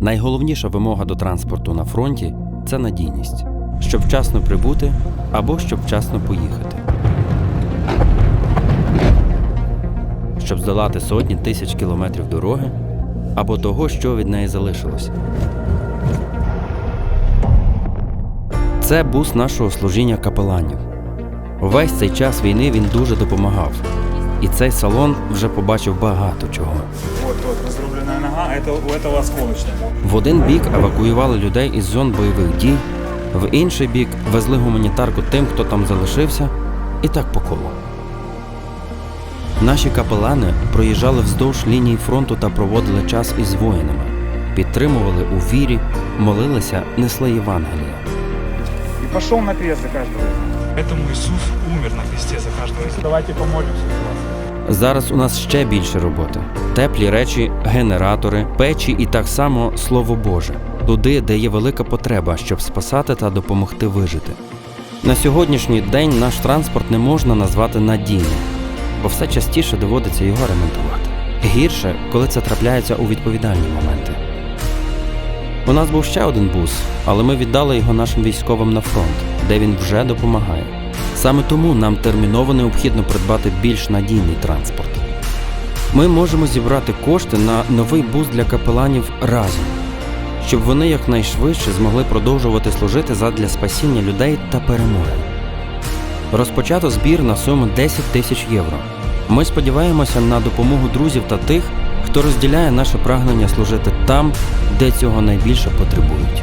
Найголовніша вимога до транспорту на фронті це надійність, щоб вчасно прибути або щоб вчасно поїхати. Щоб здолати сотні тисяч кілометрів дороги або того, що від неї залишилось. Це бус нашого служіння капеланів. Увесь цей час війни він дуже допомагав. І цей салон вже побачив багато чого. Вот, вот, разрубленная нога, это у этого осколочная. В один бік евакуювали людей із зон бойових дій, в інший бік везли гуманітарку тим, хто там залишився, і так по колу. Наші капелани проїжджали вздовж лінії фронту та проводили час із воїнами, підтримували у вірі, молилися, несли Євангелія. И пошел на крест за каждого. из нас. Поэтому Иисус умер на кресте за каждого из нас. Давайте помолимся за вас. Зараз у нас ще більше роботи: теплі речі, генератори, печі і так само Слово Боже, туди, де є велика потреба, щоб спасати та допомогти вижити. На сьогоднішній день наш транспорт не можна назвати надійним, бо все частіше доводиться його ремонтувати. Гірше, коли це трапляється у відповідальні моменти. У нас був ще один бус, але ми віддали його нашим військовим на фронт, де він вже допомагає. Саме тому нам терміново необхідно придбати більш надійний транспорт. Ми можемо зібрати кошти на новий бус для капеланів разом, щоб вони якнайшвидше змогли продовжувати служити задля спасіння людей та перемоги. Розпочато збір на суму 10 тисяч євро. Ми сподіваємося на допомогу друзів та тих, хто розділяє наше прагнення служити там, де цього найбільше потребують.